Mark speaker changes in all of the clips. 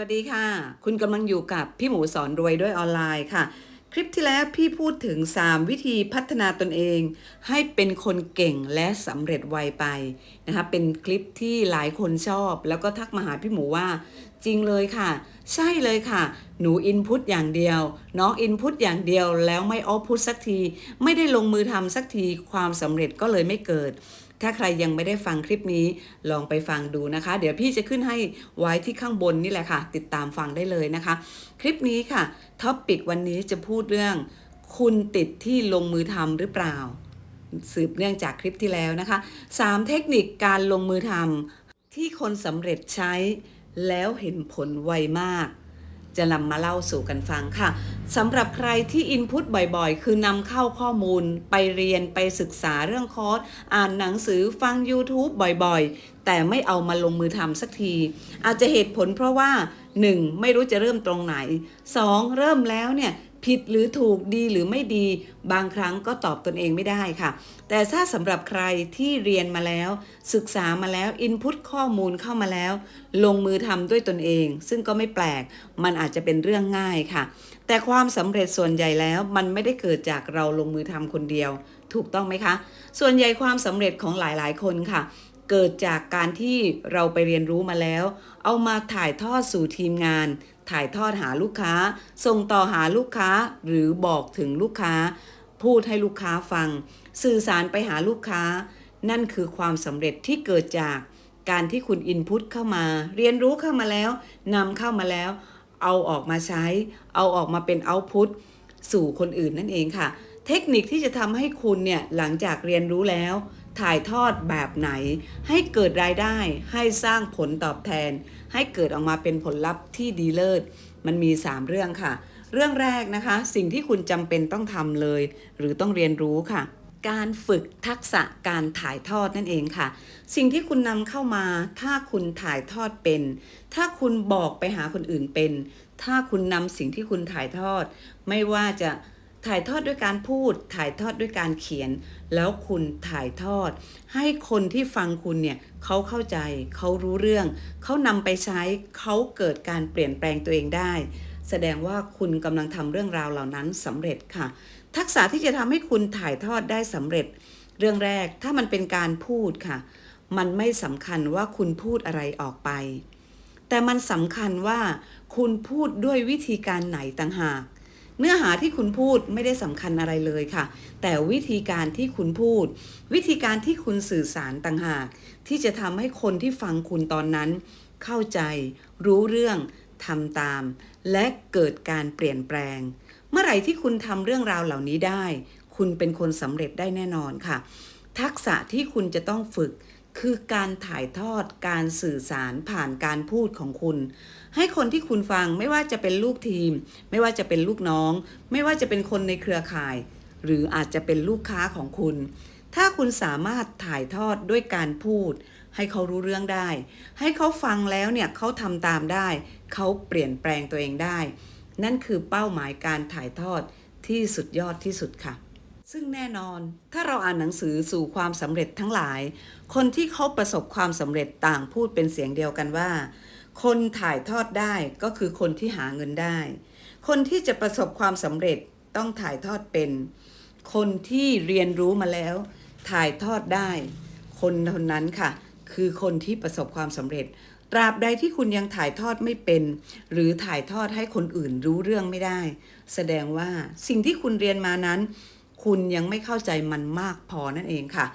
Speaker 1: วัสดีค่ะ คุณกำลังอยู่กับพี่หมูสอนรวยด้วยออนไลน์ค่ะ คลิปที่แล้วพี่พูดถึง 3 วิธีพัฒนาตนเอง ให้เป็นคนเก่งและสำเร็จไวไปนะคะเป็นคลิปที่หลายคนชอบ แล้วก็ทักมาหาพี่หมูว่า จริงเลยค่ะ ใช่เลยค่ะ หนูอินพุตอย่างเดียว น้องอินพุตอย่างเดียวแล้วไม่ออฟพุตสักที ไม่ได้ลงมือทำสักทีความสำเร็จก็เลยไม่เกิด ถ้าใครยังไม่ได้ฟังคลิปนี้ลองไปฟังดูนะคะ เดี๋ยวพี่จะขึ้นให้ไว้ที่ข้างบนนี่แหละค่ะ ติดตามฟังได้เลยนะคะ คลิปนี้ค่ะท็อปปิกวันนี้จะพูดเรื่อง คุณติดที่ลงมือทำหรือเปล่า สืบเนื่องจากคลิปที่แล้วนะคะ 3 เทคนิคการลงมือทำที่คนสำเร็จใช้แล้วเห็นผลไวมาก จะนำมาเล่าสู่กันฟังค่ะสำหรับใครที่อินพุตบ่อยๆ คือนำเข้าข้อมูลไปเรียนไปศึกษาเรื่องคอร์ส อ่านหนังสือฟัง YouTube บ่อยๆ แต่ไม่เอามาลงมือทำสักที อาจจะเหตุผลเพราะว่า 1. ไม่รู้จะเริ่มตรงไหน 2. เริ่มแล้วเนี่ยผิดหรือถูกดีหรือไม่ดี บางครั้งก็ตอบตนเองไม่ได้ค่ะ แต่ถ้าสำหรับใครที่เรียนมาแล้ว ศึกษามาแล้วอินพุตข้อมูลเข้ามาแล้ว ลงมือทำด้วยตนเอง ซึ่งก็ไม่แปลก มันอาจจะเป็นเรื่องง่ายค่ะ แต่ความสำเร็จส่วนใหญ่แล้วมันไม่ได้เกิดจากเราลงมือทำคนเดียว ถูกต้องไหมคะ ส่วนใหญ่ความสำเร็จของหลายๆ คนค่ะ เกิดจากการที่เราไปเรียนรู้มาแล้ว เอามาถ่ายทอดสู่ทีมงาน ถ่ายทอดหาลูกค้า ส่งต่อหาลูกค้าหรือบอกถึงลูกค้า พูดให้ลูกค้าฟัง สื่อสารไปหาลูกค้า นั่นคือความสำเร็จที่เกิดจากการที่คุณอินพุตเข้ามา เรียนรู้เข้ามาแล้วนำเข้ามาแล้ว เอาออกมาใช้ เอาออกมาเป็นเอาพุตสู่คนอื่นนั่นเองค่ะ เทคนิคที่จะทำให้คุณเนี่ยหลังจากเรียนรู้แล้ว ถ่ายทอดแบบไหน ให้เกิดรายได้ ให้สร้างผลตอบแทน ให้เกิดออกมาเป็นผลลัพธ์ที่ดีเลิศ มันมี 3 เรื่องค่ะ เรื่องแรกนะคะ สิ่งที่คุณจำเป็นต้องทำเลย หรือต้องเรียนรู้ค่ะ การฝึกทักษะการถ่ายทอดนั่นเองค่ะ สิ่งที่คุณนำเข้ามา ถ้าคุณถ่ายทอดเป็น ถ้าคุณบอกไปหาคนอื่นเป็น ถ้าคุณนำสิ่งที่คุณถ่ายทอด ไม่ว่าจะ ถ่ายทอดด้วยการพูด ถ่ายทอดด้วยการเขียน แล้วคุณถ่ายทอด ให้คนที่ฟังคุณเนี่ยเขาเข้าใจ เขารู้เรื่อง เขานำไปใช้ เขาเกิดการเปลี่ยนแปลงตัวเองได้ แสดงว่าคุณกำลังทำเรื่องราวเหล่านั้นสำเร็จค่ะ ทักษะที่จะทำให้คุณถ่ายทอดได้สำเร็จ เรื่องแรกถ้ามันเป็นการพูดค่ะ มันไม่สำคัญว่าคุณพูดอะไรออกไป แต่มันสำคัญว่า คุณพูดด้วยวิธีการไหนต่างหาก เนื้อหาที่คุณพูดไม่ได้สำคัญอะไรเลยค่ะ แต่วิธีการที่คุณพูด วิธีการที่คุณสื่อสารต่างหาก ที่จะทำให้คนที่ฟังคุณตอนนั้น เข้าใจ รู้เรื่องทำตาม และเกิดการเปลี่ยนแปลง เมื่อไหร่ที่คุณทำเรื่องราวเหล่านี้ได้ คุณเป็นคนสำเร็จได้แน่นอนค่ะ ทักษะที่คุณจะต้องฝึก คือการถ่ายทอดการสื่อสารผ่านการพูดของคุณ ให้คนที่คุณฟังไม่ว่าจะเป็นลูกทีม ไม่ว่าจะเป็นลูกน้อง ไม่ว่าจะเป็นคนในเครือข่าย หรืออาจจะเป็นลูกค้าของคุณ ถ้าคุณสามารถถ่ายทอดด้วยการพูด ให้เขารู้เรื่องได้ ให้เขาฟังแล้วเนี่ยเขาทำตามได้ เขาเปลี่ยนแปลงตัวเองได้ นั่นคือเป้าหมายการถ่ายทอดที่สุดยอดที่สุดค่ะ ซึ่งแน่นอนถ้าเราอ่านหนังสือสู่ความสำเร็จทั้งหลาย คนที่เขาประสบความสำเร็จต่างพูดเป็นเสียงเดียวกันว่า คนถ่ายทอดได้ก็คือคนที่หาเงินได้ คนที่จะประสบความสำเร็จต้องถ่ายทอดเป็น คนที่เรียนรู้มาแล้ว ถ่ายทอดได้ คนคนนั้นค่ะ คือคนที่ประสบความสำเร็จ ตราบใดที่คุณยังถ่ายทอดไม่เป็น หรือถ่ายทอดให้คนอื่นรู้เรื่องไม่ได้ แสดงว่าสิ่งที่คุณเรียนมานั้น คุณยังไม่เข้าใจมันมากพอนั่นเองค่ะ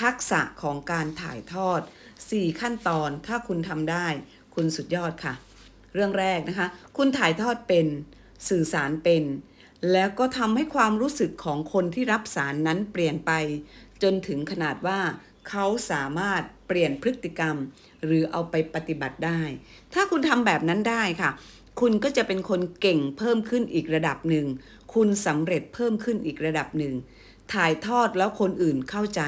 Speaker 1: ทักษะของการถ่ายทอด 4 ขั้นตอนถ้าคุณทำได้ คุณสุดยอดค่ะ เรื่องแรกนะคะ คุณถ่ายทอดเป็นสื่อสารเป็น แล้วก็ทำให้ความรู้สึกของคนที่รับสารนั้นเปลี่ยนไป จนถึงขนาดว่าเขาสามารถเปลี่ยนพฤติกรรม หรือเอาไปปฏิบัติได้ ถ้าคุณทำแบบนั้นได้ค่ะ คุณก็จะเป็นคนเก่งเพิ่มขึ้นอีกระดับหนึ่ง คุณสำเร็จเพิ่มขึ้นอีกระดับหนึ่ง ถ่ายทอดแล้วคนอื่นเข้าใจ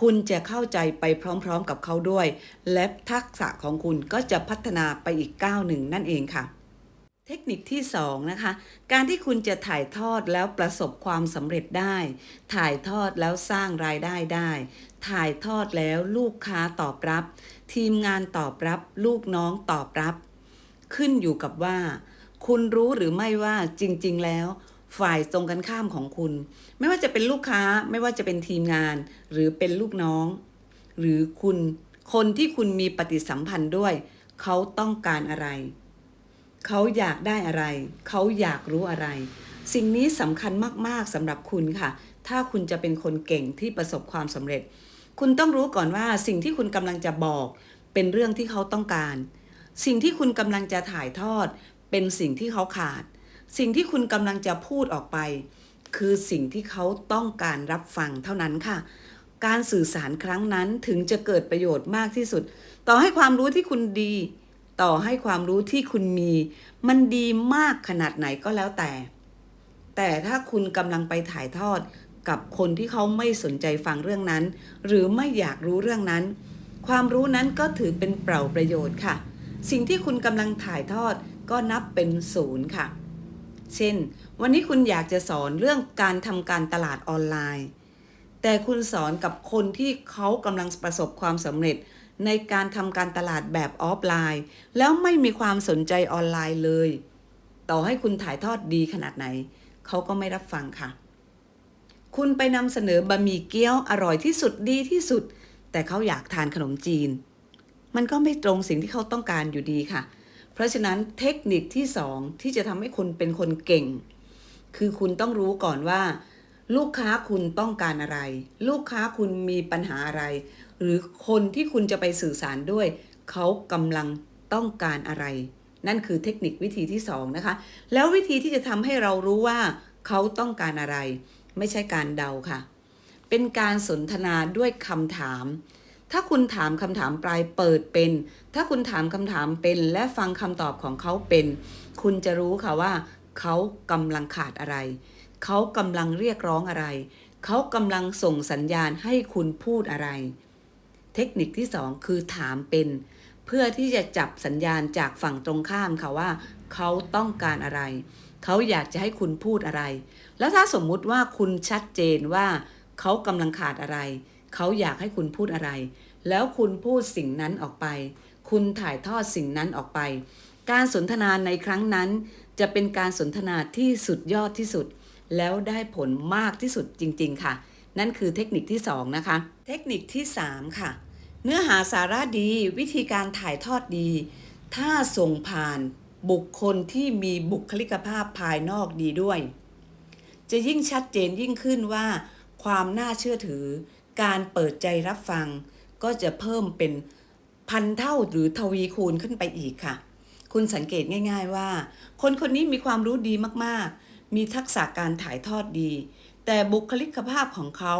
Speaker 1: คุณจะเข้าใจไปพร้อมๆกับเขาด้วย และทักษะของคุณก็จะพัฒนาไปอีกก้าวหนึ่งนั่นเองค่ะ เทคนิคที่2นะคะ การที่คุณจะถ่ายทอดแล้วประสบความสำเร็จได้ ถ่ายทอดแล้วสร้างรายได้ได้ ถ่ายทอดแล้วลูกค้าตอบรับ ทีมงานตอบรับ ลูกน้องตอบรับ ขึ้นอยู่กับว่าคุณรู้หรือไม่ว่าจริง ๆ แล้ว ฝ่ายตรงกันข้ามของคุณ ไม่ว่าจะเป็นลูกค้าไม่ว่าจะเป็นทีมงาน หรือเป็นลูกน้อง หรือคุณคนที่คุณมีปฏิสัมพันธ์ด้วย เขาต้องการอะไร เขาอยากได้อะไร เขาอยากรู้อะไร สิ่งนี้สำคัญมากๆสำหรับคุณค่ะ ถ้าคุณจะเป็นคนเก่งที่ประสบความสำเร็จ คุณต้องรู้ก่อนว่าสิ่งที่คุณกำลังจะบอก เป็นเรื่องที่เขาต้องการ สิ่งที่คุณกำลังจะถ่ายทอด เป็นสิ่งที่เขาขาด สิ่งที่คุณกำลังจะพูดออกไป คือสิ่งที่เขาต้องการรับฟังเท่านั้นค่ะ การสื่อสารครั้งนั้นถึงจะเกิดประโยชน์มากที่สุด ต่อให้ความรู้ที่คุณดี ต่อให้ความรู้ที่คุณมี มันดีมากขนาดไหนก็แล้วแต่ แต่ถ้าคุณกำลังไปถ่ายทอดกับคนที่เขาไม่สนใจฟังเรื่องนั้น หรือไม่อยากรู้เรื่องนั้น ความรู้นั้นก็ถือเป็นเปล่าประโยชน์ค่ะ สิ่งที่คุณกำลังถ่ายทอดก็นับเป็นศูนย์ค่ะ เช่น วันนี้คุณอยากจะสอนเรื่องการทำการตลาดออนไลน์ แต่คุณสอนกับคนที่เขากำลังประสบความสำเร็จในการทำการตลาดแบบออฟไลน์ แล้วไม่มีความสนใจออนไลน์เลย ต่อให้คุณถ่ายทอดดีขนาดไหน เขาก็ไม่รับฟังค่ะ คุณไปนำเสนอบะหมี่เกี๊ยวอร่อยที่สุดดีที่สุด แต่เขาอยากทานขนมจีน มันก็ไม่ตรงสิ่งที่เขาต้องการอยู่ดีค่ะเราะฉะนั้นเทคนิคที่สองที่จะทำให้คุณเป็นคนเก่ง คือคุณต้องรู้ก่อนว่า ลูกค้าคุณต้องการอะไร ลูกค้าคุณมีปัญหาอะไร หรือคนที่คุณจะไปสื่อสารด้วย เขากำลังต้องการอะไร นั่นคือเทคนิควิธีที่สองนะคะ แล้ววิธีที่จะทำให้เรารู้ว่า เขาต้องการอะไร ไม่ใช่การเดาค่ะ เป็นการสนทนาด้วยคำถาม ถ้าคุณถามคำถามปลายเปิดเป็น ถ้าคุณถามคำถามเป็น และฟังคำตอบของเขาเป็น คุณจะรู้ค่ะว่า เขากำลังขาดอะไร เขากำลังเรียกร้องอะไร เขากำลังส่งสัญญาณให้คุณพูดอะไร เทคนิคที่สองคือถามเป็น เพื่อที่จะจับสัญญาณจากฝั่งตรงข้ามค่ะว่า เขาต้องการอะไร เขาอยากจะให้คุณพูดอะไร แล้วถ้าสมมุติว่าคุณชัดเจนว่า เขากำลังขาดอะไร เขาอยากให้คุณพูดอะไร แล้วคุณพูดสิ่งนั้นออกไป คุณถ่ายทอดสิ่งนั้นออกไป การสนทนาในครั้งนั้น จะเป็นการสนทนาที่สุดยอดที่สุด แล้วได้ผลมากที่สุดจริง ๆ ค่ะ นั่นคือเทคนิคที่ 2 นะคะ เทคนิคที่ 3 ค่ะ เนื้อหาสาระดี วิธีการถ่ายทอดดี ถ้าส่งผ่านบุคคลที่มีบุคลิกภาพภายนอกดีด้วย จะยิ่งชัดเจนยิ่งขึ้นว่า ความน่าเชื่อถือ การเปิดใจรับฟังก็จะเพิ่มเป็นพันเท่าหรือทวีคูณขึ้นไปอีกค่ะ คุณสังเกตง่าย ๆว่า คนคนนี้มีความรู้ดีมากๆ มีทักษะการถ่ายทอดดี แต่บุคลิกภาพของเขา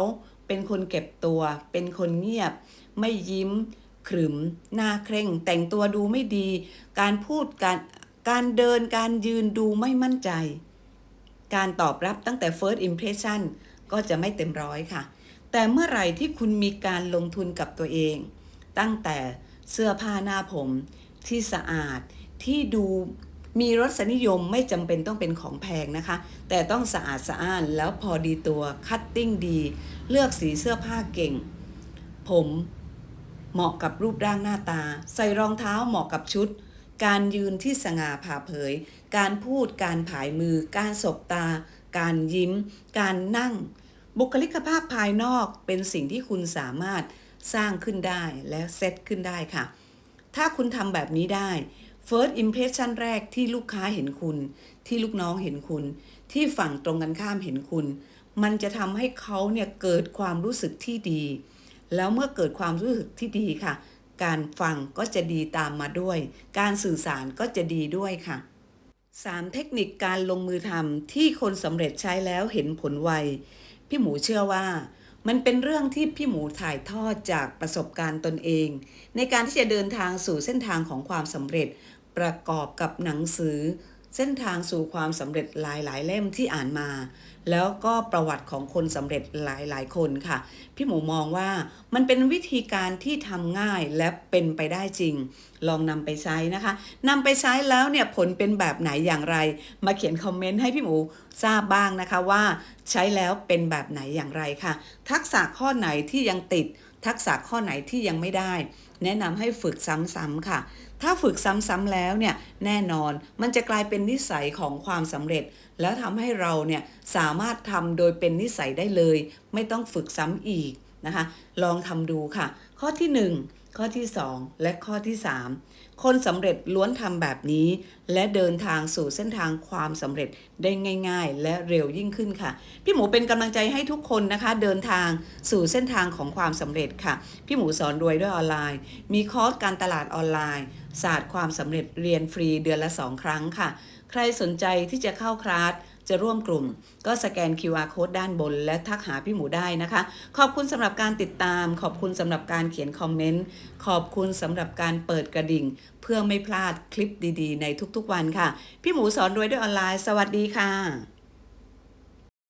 Speaker 1: เป็นคนเก็บตัว เป็นคนเงียบ ไม่ยิ้ม ขรึม หน้าเคร่ง แต่งตัวดูไม่ดี การพูดการการเดินการยืนดูไม่มั่นใจ การตอบรับตั้งแต่ first impression ก็จะไม่เต็มร้อยค่ะ แต่เมื่อไหร่ที่คุณมีการลงทุนกับตัวเอง ตั้งแต่เสื้อผ้าหน้าผมที่สะอาดที่ดูมีรสนิยมไม่จำเป็นต้องเป็นของแพงนะคะ แต่ต้องสะอาดสะอ้านแล้วพอดีตัวคัตติ้งดี เลือกสีเสื้อผ้าเก่ง ผมเหมาะกับรูปร่างหน้าตา ใส่รองเท้าเหมาะกับชุด การยืนที่สง่าผ่าเผย การพูดการผายมือ การสบตา การยิ้ม การนั่ง บุคลิกภาพภายนอกเป็นสิ่งที่คุณสามารถสร้างขึ้นได้และเซตขึ้นได้ค่ะ ถ้าคุณทำแบบนี้ได้ First Impression แรกที่ลูกค้าเห็นคุณ ที่ลูกน้องเห็นคุณ ที่ฝั่งตรงกันข้ามเห็นคุณ มันจะทำให้เขาเนี่ยเกิดความรู้สึกที่ดี แล้วเมื่อเกิดความรู้สึกที่ดีค่ะ การฟังก็จะดีตามมาด้วย การสื่อสารก็จะดีด้วยค่ะ 3 เทคนิคการลงมือทำที่คนสำเร็จใช้แล้วเห็นผลไว พี่หมูเชื่อว่า มันเป็นเรื่องที่พี่หมูถ่ายทอดจากประสบการณ์ตนเอง ในการที่จะเดินทางสู่เส้นทางของความสำเร็จ ประกอบกับหนังสือ เส้นทางสู่ความสำเร็จหลายๆ เล่มที่อ่านมา แล้วก็ประวัติของคนสำเร็จหลายๆ คนค่ะ พี่หมูมองว่ามันเป็นวิธีการที่ทำง่ายและเป็นไปได้จริง ลองนำไปใช้นะคะนำไปใช้แล้วเนี่ยผลเป็นแบบไหนอย่างไร มาเขียนคอมเมนต์ให้พี่หมูทราบบ้างนะคะว่า ใช้แล้วเป็นแบบไหนอย่างไรค่ะ ทักษะข้อไหนที่ยังติด ทักษะข้อไหนที่ยังไม่ได้ แนะนำให้ฝึกซ้ำๆค่ะ ถ้าฝึกซ้ำๆแล้วเนี่ยแน่นอนมันจะกลายเป็นนิสัยของความสำเร็จ แล้วทำให้เราเนี่ยสามารถทำโดยเป็นนิสัยได้เลย ไม่ต้องฝึกซ้ำอีกนะคะ ลองทำดูค่ะ ข้อที่ 1 ข้อที่ 2 และข้อที่ 3 คนสำเร็จล้วนทำแบบนี้ และเดินทางสู่เส้นทางความสำเร็จได้ง่าย ๆ และเร็วยิ่งขึ้นค่ะ พี่หมูเป็นกำลังใจให้ทุกคนนะคะ เดินทางสู่เส้นทางของความสำเร็จค่ะ พี่หมูสอนรวยด้วยออนไลน์ มีคอร์สการตลาดออนไลน์ ศาสตร์ความสำเร็จเรียนฟรีเดือนละ 2 ครั้งค่ะ ใครสนใจที่จะเข้าคลาส จะร่วมกลุ่ม ก็สแกน QR code ด้านบน และทักหาพี่หมูได้นะคะ ขอบคุณสำหรับการติดตาม ขอบคุณสำหรับการเขียนคอมเมนต์ ขอบคุณสำหรับการเปิดกระดิ่ง เพื่อไม่พลาดคลิปดีๆ ในทุกๆวันค่ะ พี่หมูสอนรวยด้วยออนไลน์ สวัสดีค่ะ